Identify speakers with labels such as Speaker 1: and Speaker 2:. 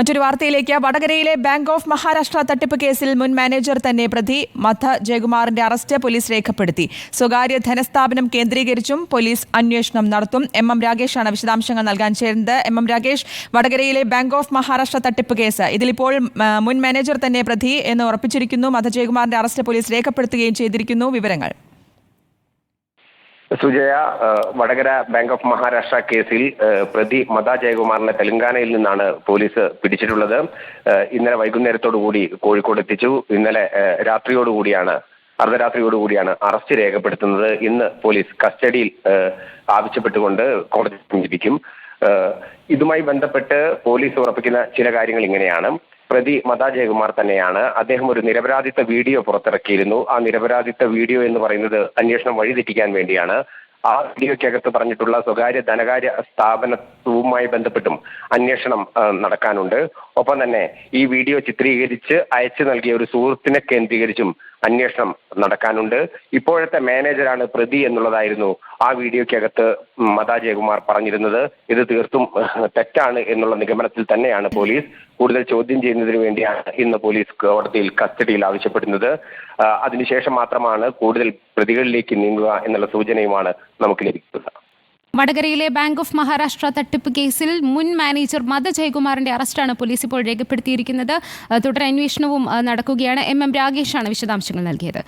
Speaker 1: മറ്റൊരു വാർത്തയിലേക്ക്. വടകരയിലെ ബാങ്ക് ഓഫ് മഹാരാഷ്ട്ര തട്ടിപ്പ് കേസിൽ മുൻ മാനേജർ തന്നെ പ്രതി. മഥ ജയകുമാറിന്റെ അറസ്റ്റ് പോലീസ് രേഖപ്പെടുത്തി. സ്വകാര്യ ധനസ്ഥാപനം കേന്ദ്രീകരിച്ചും പോലീസ് അന്വേഷണം നടത്തും. എം എം രാഗേഷാണ് വിശദാംശങ്ങൾ നൽകാൻ ചേരുന്നത്. എം എം രാഗേഷ് വടകരയിലെ ബാങ്ക് ഓഫ് മഹാരാഷ്ട്ര തട്ടിപ്പ് കേസ്. ഇതിലിപ്പോൾ മുൻ മാനേജർ തന്നെ പ്രതി എന്ന് ഉറപ്പിച്ചിരിക്കുന്നു. മഥ ജയകുമാറിന്റെ അറസ്റ്റ് പോലീസ് രേഖപ്പെടുത്തുകയും ചെയ്തിരിക്കുന്നു. വിവരങ്ങൾ.
Speaker 2: സുജയ വടകര ബാങ്ക് ഓഫ് മഹാരാഷ്ട്ര കേസിൽ പ്രതി മത ജയകുമാറിനെ തെലങ്കാനയിൽ നിന്നാണ് പോലീസ് പിടിച്ചിട്ടുള്ളത്. ഇന്നലെ വൈകുന്നേരത്തോടുകൂടി കോഴിക്കോട് എത്തിച്ചു. ഇന്നലെ രാത്രിയോടുകൂടിയാണ് അർദ്ധരാത്രിയോടുകൂടിയാണ് അറസ്റ്റ് രേഖപ്പെടുത്തുന്നത്. ഇന്ന് പോലീസ് കസ്റ്റഡിയിൽ ആവശ്യപ്പെട്ടുകൊണ്ട് കോടതി സമീപിക്കും. ഇതുമായി ബന്ധപ്പെട്ട് പോലീസ് ഉറപ്പിക്കുന്ന ചില കാര്യങ്ങൾ ഇങ്ങനെയാണ്. പ്രതി മത ജയകുമാർ തന്നെയാണ്. അദ്ദേഹം ഒരു നിരപരാധിത്വ വീഡിയോ പുറത്തിറക്കിയിരുന്നു. ആ നിരപരാധിത്വ വീഡിയോ എന്ന് പറയുന്നത് അന്വേഷണം വഴിതെറ്റിക്കാൻ വേണ്ടിയാണ്. ആ വീഡിയോയ്ക്കകത്ത് പറഞ്ഞിട്ടുള്ള സ്വകാര്യ ധനകാര്യ സ്ഥാപനവുമായി ബന്ധപ്പെട്ടും അന്വേഷണം നടക്കാനുണ്ട്. ഒപ്പം തന്നെ ഈ വീഡിയോ ചിത്രീകരിച്ച് അയച്ചു നൽകിയ ഒരു സുഹൃത്തിനെ കേന്ദ്രീകരിച്ചും അന്വേഷണം നടക്കാനുണ്ട്. ഇപ്പോഴത്തെ മാനേജരാണ് പ്രതി എന്നുള്ളതായിരുന്നു ആ വീഡിയോയ്ക്കകത്ത് മതാ ജയകുമാർ പറഞ്ഞിരുന്നത്. ഇത് തീർത്തും തെറ്റാണ് എന്നുള്ള നിഗമനത്തിൽ തന്നെയാണ് പോലീസ്. കൂടുതൽ ചോദ്യം ചെയ്യുന്നതിന് വേണ്ടിയാണ് ഇന്ന് പോലീസ് കോടതിയിൽ കസ്റ്റഡിയിൽ ആവശ്യപ്പെടുന്നത്. അതിനുശേഷം മാത്രമാണ് കൂടുതൽ പ്രതികളിലേക്ക് നീങ്ങുക എന്നുള്ള സൂചനയുമാണ് നമുക്ക് ലഭിക്കുന്നത്.
Speaker 3: വടകരയിലെ ബാങ്ക് ഓഫ് മഹാരാഷ്ട്ര തട്ടിപ്പ് കേസിൽ മുൻ മാനേജർ മത ജയകുമാറിന്റെ അറസ്റ്റാണ് പോലീസ് ഇപ്പോൾ രേഖപ്പെടുത്തിയിരിക്കുന്നത്. തുടരന്വേഷണവും നടക്കുകയാണ്. എം എം രാഗേഷാണ് വിശദാംശങ്ങൾ നൽകിയത്.